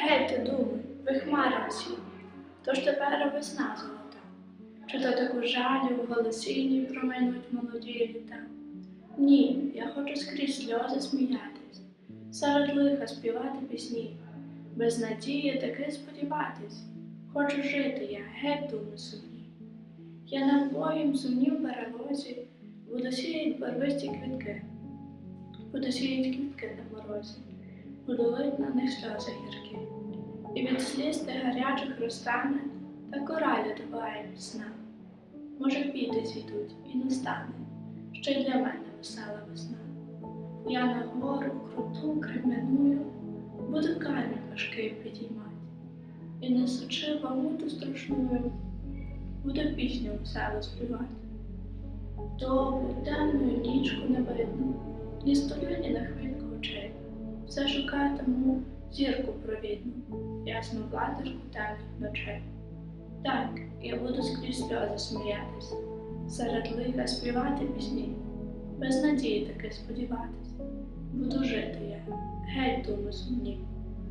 Геть, думи, ви хмари всі, тож тепер весна золота. Чи то таку жалю в голосінні проминуть молоді літа? Ні, я хочу скрізь сльози сміятись, серед лиха співати пісні, без надії таки сподіватись. Хочу жити я, геть думи сумні. Я на обоїм сумнів березі буду сіять барвисті квітки, буду сіять квітки на морозі, буду лить на них сльози гіркі. І від сліз тих гарячих розтане, та коралі добиває весна. Може, квіти зійдуть і настане, ще й для мене весела весна. Я на гору круту крем'яную, буду камінь важкий підіймати, і несучи вагуту страшною, буду пісню весело співати. Довгу темну нічку не видно, ні столю, ні на хвильку очей. Все шукатиму зірку провідну, ясну платочку темних ночей. Так, я буду скрізь сльози сміятись, серед лиха співати пісні, без надії таки сподіватись. Буду жити я, геть думи сумні.